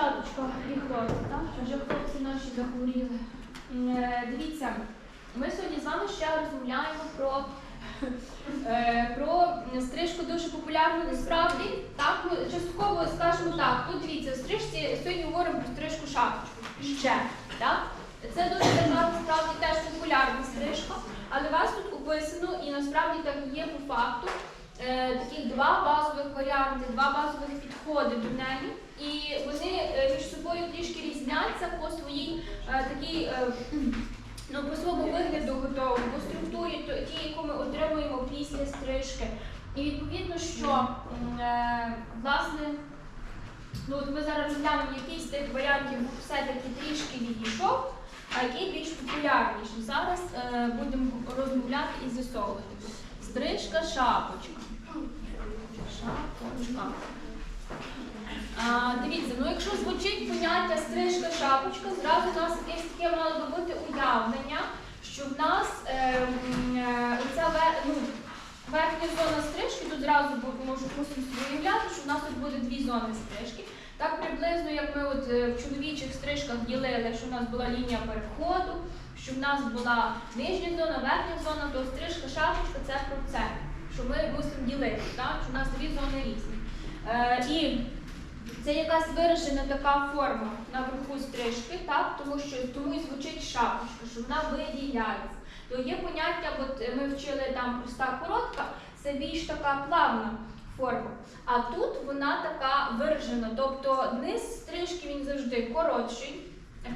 дівчаточка і? Вже хлопці наші захворіли. Е, Дивіться, ми сьогодні з вами ще розмовляємо про, е, про стрижку дуже популярну насправді. Так, частково скажемо так. Тут дивіться, в стрижці сьогодні говоримо про стрижку шапочку. Ще. Так? Це дуже така насправді теж популярна стрижка, але у вас тут описано і насправді так є по факту. Е, таких два варіанти, два базових підходи до неї. І вони е, між собою трішки різняться по своїй е, такій, е, ну, по своєму вигляду готовому, по структурі, ті, яку ми отримуємо після стрижки. І відповідно, що власне, ну от ми зараз розглянемо, який з тих варіантів все-таки трішки відійшов, а який більш популярніший. Зараз будемо розмовляти і з'ясовувати. Стрижка шапочка. Шапочка. А, дивіться, ну якщо звучить поняття стрижка шапочка, зразу у нас якесь таке мало би бути уявлення, що в нас е, е, оця ве- ну, верхня зона стрижки, тут зразу можу мусимо уявляти, що в нас тут буде дві зони стрижки. Так приблизно, як ми от е, в чоловічих стрижках ділили, що в нас була лінія переходу, що в нас була нижня зона, верхня зона, то стрижка шапочка це про це, що ми мусимо ділити, так? що в нас дві зони різні. Е, і це якась виражена така форма наверху стрижки, так? тому що тому і звучить шапочка, що вона виділяється. То є поняття, от ми вчили там проста коротка, це більш така плавна форма. А тут вона така виражена, тобто низ стрижки він завжди коротший.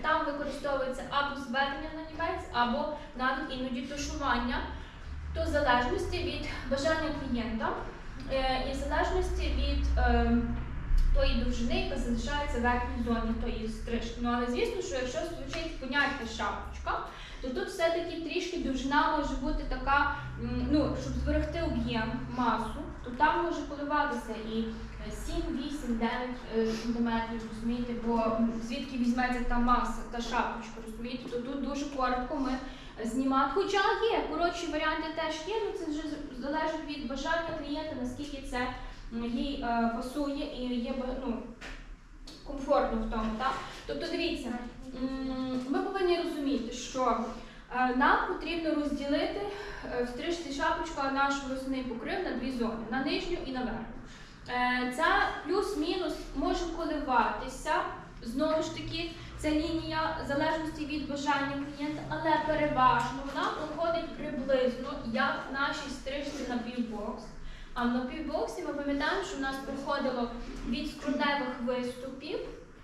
Там використовується або зведення на нівець, або навіть іноді тушування, то в залежності від бажання клієнта е, і в залежності від. Е, тої довжини, яка залишається в верхній зоні тої стрижки. Ну але звісно, що якщо звучить поняття шапочка, то тут все-таки трішки довжина може бути така, ну, щоб зберегти об'єм, масу, то там може коливатися і е, 7, 8, 9 е, сантиметрів, розумієте, бо звідки візьметься та маса, та шапочка, розумієте, то тут дуже коротко ми е, знімати. Хоча є, коротші варіанти теж є, ну це вже залежить від бажання клієнта, наскільки це їй е, пасує і є ну, комфортно в тому. Так? Тобто дивіться, ми повинні розуміти, що нам потрібно розділити в стрижці шапочка наш волосний покрив на дві зони на нижню і на верхню. Е, Ця плюс-мінус може коливатися. Знову ж таки, ця лінія залежності від бажання клієнта, але переважно вона проходить приблизно як в нашій стрижці на півбокс. А на півбоксі ми пам'ятаємо, що в нас проходило від скроневих виступів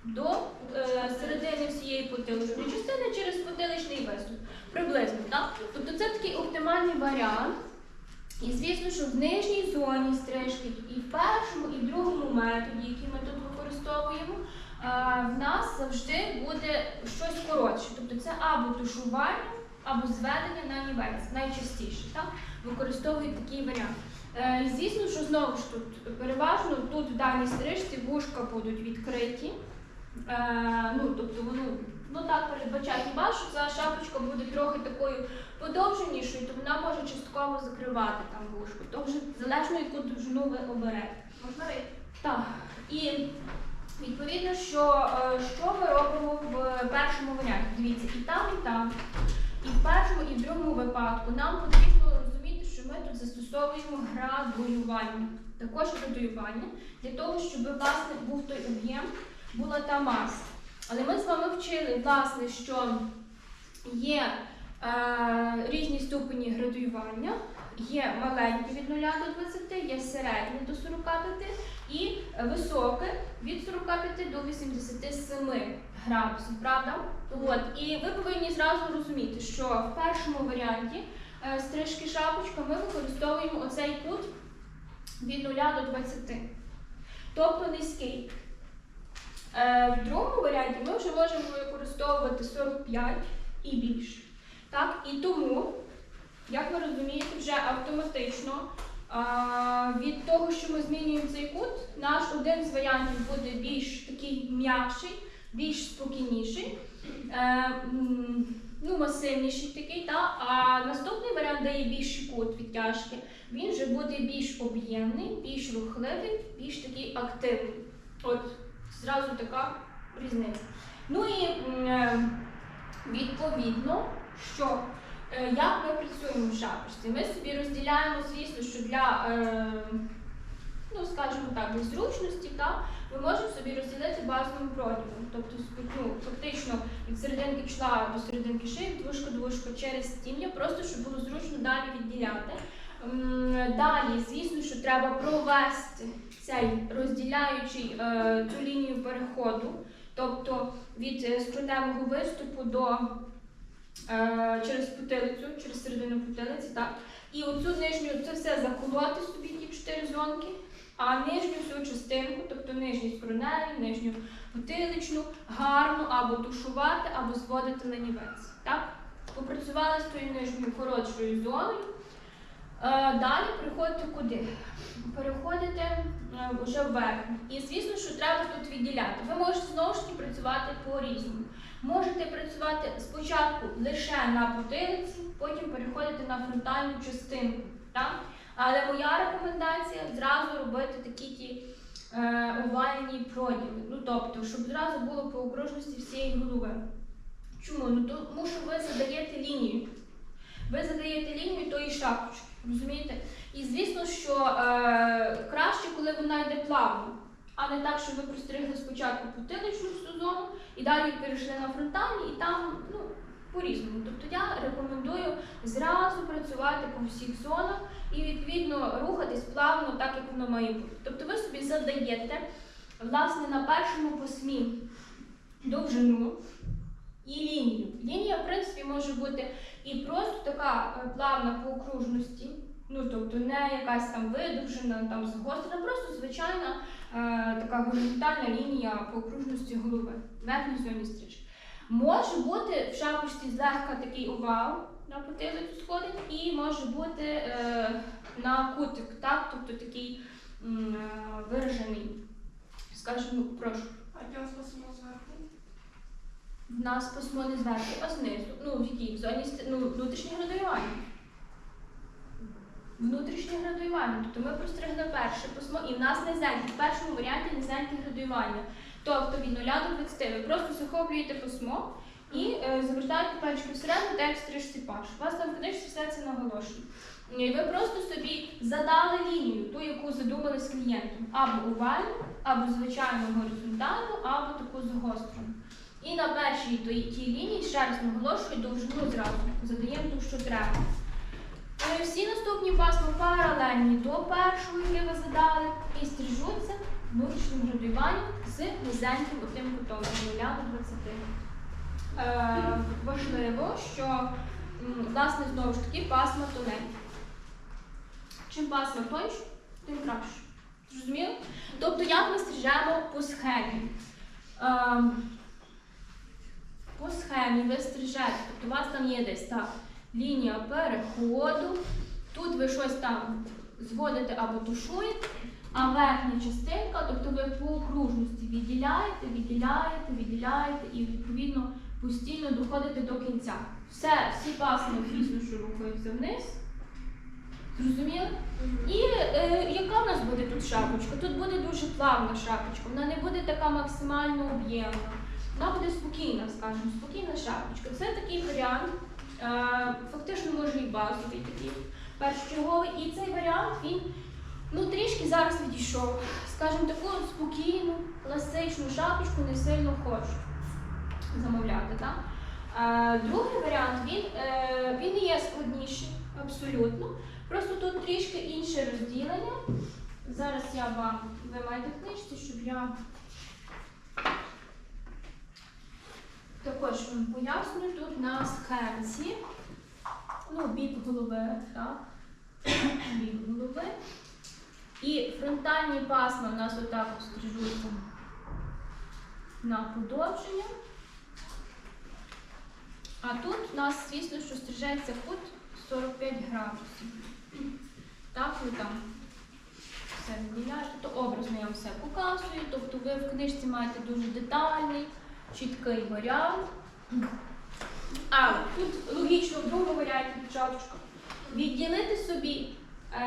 до е, середини всієї потиличної частини через потиличний виступ. Приблизно, так? Тобто це такий оптимальний варіант. І звісно, що в нижній зоні стрижки і в першому, і в другому методі, який ми тут використовуємо, е, в нас завжди буде щось коротше. Тобто це або тушування, або зведення на нівець, найчастіше. Так? Використовують такий варіант. Е, і звісно, що знову ж тут переважно тут в даній стрижці вушка будуть відкриті. Е, ну, тобто воно ну так передбачає хіба що ця шапочка буде трохи такою подовженішою, то вона може частково закривати там вушку. То вже залежно яку довжину ви оберете. Можна рейд? Так. І відповідно, що, е, що ми робимо в першому варіанті? Дивіться, і там, і там, і в першому, і в другому випадку нам потрібно розуміти, що ми тут застосовуємо градуювання. Також градуювання для того, щоб власне був той об'єм, була та маса. Але ми з вами вчили, власне, що є різні ступені градуювання, є маленькі від 0 до 20, є середні до 45 і високе від 45 до 87 градусів, правда? От. І ви повинні зразу розуміти, що в першому варіанті е, стрижки шапочка ми використовуємо оцей кут від 0 до 20, тобто низький. Е, В другому варіанті ми вже можемо використовувати 45 і більше. Так? І тому, як ви розумієте, вже автоматично а, від того, що ми змінюємо цей кут, наш один з варіантів буде більш такий м'якший, більш спокійніший, е, ну, масивніший такий, та? а наступний варіант, де є більший кут відтяжки, він вже буде більш об'ємний, більш рухливий, більш такий активний. От зразу така різниця. Ну і е, відповідно, що е, як ми працюємо в шапочці? Ми собі розділяємо, звісно, що для, е, ну скажімо так, для зручності, так, ми можемо собі розділити базовим проділом. Тобто, ну, фактично від серединки чола до серединки шиї, від вушка через тім'я, просто щоб було зручно далі відділяти. Далі, звісно, що треба провести цей розділяючий е, цю лінію переходу, тобто від скроневого виступу до через потилицю, через середину потилиці, так. І оцю нижню, це все заколоти собі ті чотири зонки, а нижню всю частинку, тобто нижній скроневий, нижню потиличну, гарно або тушувати, або зводити ланівець. Так? Попрацювали з тою нижньою коротшою зоною. Е, Далі приходите куди? Переходите е, вже вверх. І звісно, що треба тут відділяти. Ви можете знову ж таки працювати по-різному. Можете працювати спочатку лише на потилиці, потім переходити на фронтальну частинку. Так? Але моя рекомендація зразу робити такі ті е, овальні проділи. Ну тобто, щоб зразу було по окружності всієї голови. Чому? Ну тому що ви задаєте лінію. Ви задаєте лінію тої шапочки, розумієте? І звісно, що е, краще, коли вона йде плавно, а не так, що ви простригли спочатку потиличну всю зону і далі перейшли на фронтальні, і там ну, по-різному. Тобто я рекомендую зразу працювати по всіх зонах і відповідно рухатись плавно, так як воно має бути. Тобто ви собі задаєте власне на першому посмі довжину і лінію. Лінія, в принципі, може бути і просто така е, плавна по окружності, ну тобто не якась там видовжена, там загострена, просто звичайна е, така горизонтальна лінія по окружності голови, верхній зоні стрижки. Може бути в шапочці злегка такий овал на потилицю сходить, і може бути е, на кутик, так, тобто такий е, виражений, скажімо, прошу. А я спасибо зверху. В нас письмо не зверху, а знизу. Ну, в якій? В зоні ну, внутрішнє градуювання. Внутрішнє градуювання. Тобто ми простригли перше письмо, і в нас низеньке. В першому варіанті низеньке градуювання. Тобто від 0 до 20 ви просто захоплюєте письмо і е, завертаєте пальчики всередину, так стрижці паш. У вас там книжці все це наголошено. І ви просто собі задали лінію, ту, яку задумали з клієнтом. Або овальну, або звичайно горизонтальну, або таку загострену. І на першій тій лінії ще раз наголошую довжину зразу. Задаємо ту, що треба. Е, Всі наступні пасма паралельні до першого, яке ви задали, і стрижуться внутрішнім градуюванням з низеньким отим кутом від 0 до 20. Е, важливо, що власне знову ж таки пасма тоненькі. Чим пасма тоньше, тим краще. Зрозуміло? Тобто, як ми стрижемо по схемі? Ем, по схемі ви стрижете, тобто у вас там є десь так лінія переходу. Тут ви щось там зводите або тушуєте, а верхня частинка, тобто ви по окружності відділяєте, відділяєте, відділяєте і відповідно постійно доходите до кінця. Все, всі пасми, звісно, що рухаються вниз. Зрозуміли? І е, яка в нас буде тут шапочка? Тут буде дуже плавна шапочка, вона не буде така максимально об'ємна. Вона буде спокійна, скажімо, спокійна шапочка. Це такий варіант, фактично може і базовий такий першочерговий. І цей варіант він ну, трішки зараз відійшов. Скажімо, таку спокійну, класичну шапочку не сильно хочуть замовляти. Так? Е, другий варіант він, е, він є складніший, абсолютно. Просто тут трішки інше розділення. Зараз я вам ви маєте книжці, щоб я також вам поясню тут на схемці. Ну, бік голови, так? Бік голови. І фронтальні пасма у нас отак от стрижуться на подовження. А тут у нас, звісно, що стрижеться кут 45 градусів. Так, ви там все відділяєте. Тобто образно я вам все показую. Тобто ви в книжці маєте дуже детальний, чіткий варіант. Але тут логічно в другому варіанті початочка. Відділити собі е,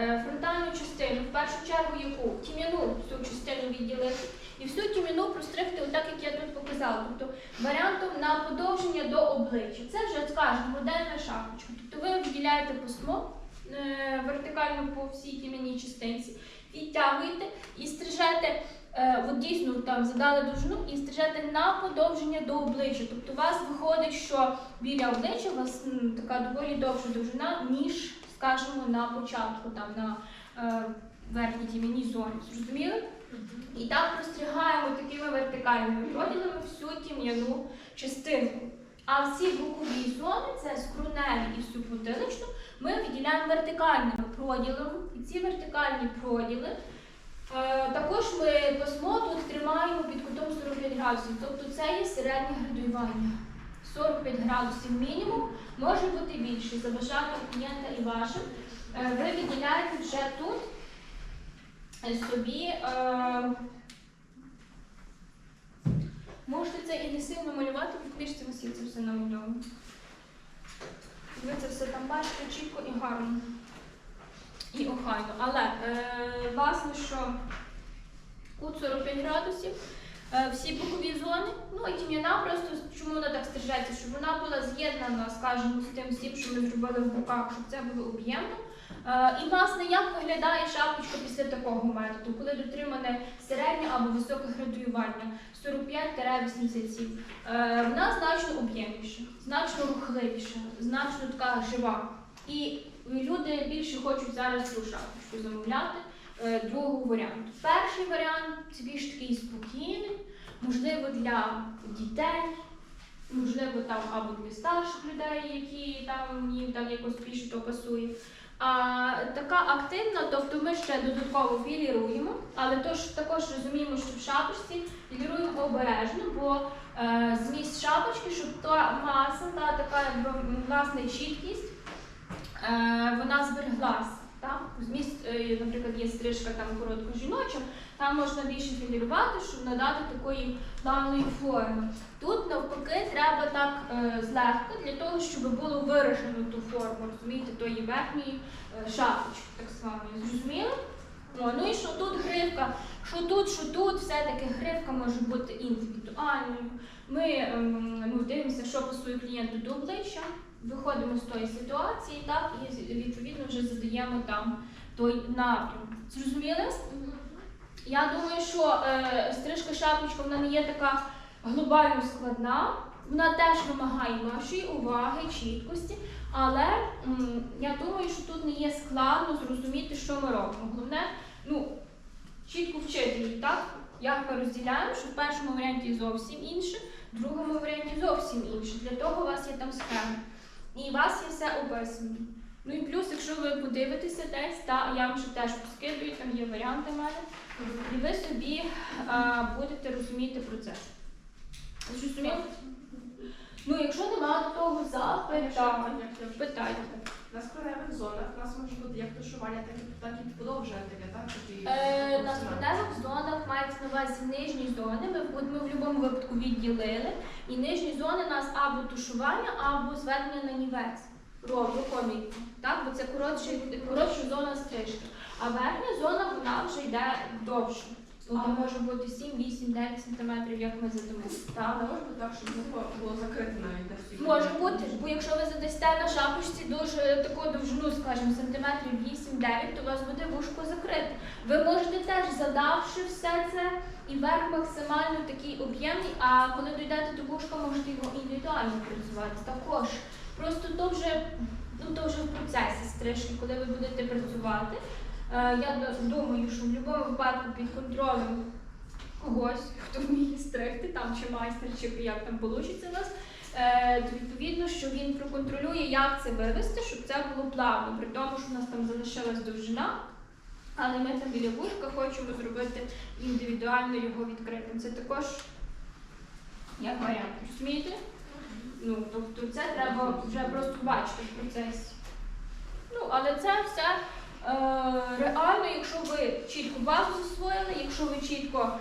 е, фронтальну частину, в першу чергу яку тім'яну цю частину відділити, і всю тім'яну простригти отак, як я тут показала. Тобто варіантом на подовження до обличчя. Це вже скажемо модельна шапочка. Тобто ви виділяєте пасмо е, вертикально по всій тім'яній частинці, відтягуєте і стрижете. Е, От дійсно там задали довжину і стрижете на подовження до обличчя. Тобто у вас виходить, що біля обличчя у вас така доволі довша довжина, ніж, скажімо, на початку, там на е, верхній тім'яній зоні. Зрозуміли? І так простригаємо такими вертикальними проділами всю тім'яну частинку. А всі бокові зони, це скроневі і всю потиличну, ми виділяємо вертикальними проділами. І ці вертикальні проділи також ми пасмо тут тримаємо під кутом 45 градусів. Тобто це є середнє градуювання. 45 градусів мінімум, може бути більше. За бажанням клієнта і вашим. Е, ви виділяєте вже тут е, собі. Е, Можете це і не сильно малювати, бо книжці у вас це все намальовано. Ви це все там бачите чітко і гарно. І охайно. Але е, власне, що кут 45 градусів, е, всі бокові зони, ну і тім'яна просто чому вона так стрижеться, щоб вона була з'єднана, скажімо, з тим всім, що ми зробили в боках, щоб це було об'ємно. Е, І, власне, як виглядає шапочка після такого методу, коли дотримане середнє або високе градуювання 45-87. Е, Вона значно об'ємніша, значно рухливіша, значно така жива. І люди більше хочуть зараз цю шапочку замовляти е, другого варіанту. Перший варіант це більш такий спокійний, можливо, для дітей. Можливо, там або для старших людей, які там їм так якось більше то пасує. А така активна, тобто ми ще додатково філіруємо, але тож також розуміємо, що в шапочці філіруємо обережно, бо е, зміст шапочки, щоб та маса, та така власне чіткість, вона збереглася. Так? Зміст, е, наприклад, є стрижка там коротко жіноча, там можна більше філірувати, щоб надати такої плавної форми. Тут навпаки треба так е, злегка для того, щоб було виражено ту форму, розумієте, тої верхньої е, шапочки, так само. Зрозуміли? О, ну і що тут гривка, що тут, що тут, все-таки гривка може бути індивідуальною. Ми ем, ну, дивимося, що пасує клієнту до обличчя, виходимо з тої ситуації, так, і відповідно вже задаємо там той напрям. Зрозуміли? Я думаю, що е, стрижка шапочка вона не є така глобально складна. Вона теж вимагає вашої уваги, чіткості, але м, я думаю, що тут не є складно зрозуміти, що ми робимо. Головне, ну, чітко вчити її, так? Як ми розділяємо, що в першому варіанті зовсім інше, в другому варіанті зовсім інше. Для того у вас є там схема. І у вас є все описано. Ну і плюс, якщо ви подивитеся десь, та я вам ще теж поскидую, там є варіанти в мене, і ви собі а, будете розуміти процес. це. Ну, якщо немає до того запитань, питайте. На скроневих зонах у нас може бути як тушування, так і, так і подовження таке, так? Такі, Е, на спортивних зонах мається на увазі нижні зони. Ми, в- ми в будь-якому випадку відділили. І нижні зони у нас або тушування, або зведення на нівець. Роблю коміку. Так, бо це коротший, коротша зона стрижки. А верхня зона вона вже йде довше. Тобто може бути 7, 8, 9 сантиметрів, як ми задамо. Та, але може бути так, щоб воно було закрите навіть на всіх. Може бути, бо якщо ви задасте на шапочці дуже таку довжину, скажімо, сантиметрів 8-9, то у вас буде вушко закрите. Ви можете теж, задавши все це, і верх максимально такий об'ємний, а коли дійдете до вушка, можете його індивідуально працювати. Також. Просто то вже, ну, то вже в процесі стрижки, коли ви будете працювати. Е, я думаю, що в будь-якому випадку під контролем когось, хто вміє стригти, там чи майстер, чи як там вийде у вас, е, то відповідно, що він проконтролює, як це вивести, щоб це було плавно, при тому, що в нас там залишилась довжина. Але ми там біля вушка хочемо зробити індивідуально його відкритим. Це також як варіант. Розумієте? Ну, тобто це треба вже просто бачити в процесі. Ну, але це все реально, якщо ви чітко базу засвоїли, якщо ви чітко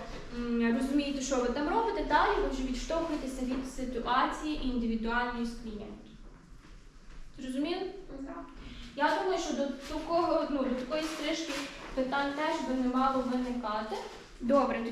розумієте, що ви там робите, далі ви вже відштовхуєтеся від ситуації індивідуальної з клієнтом. Зрозуміли? Я думаю, що до такого, ну, до такої стрижки питань теж би не мало виникати. Добре, тоді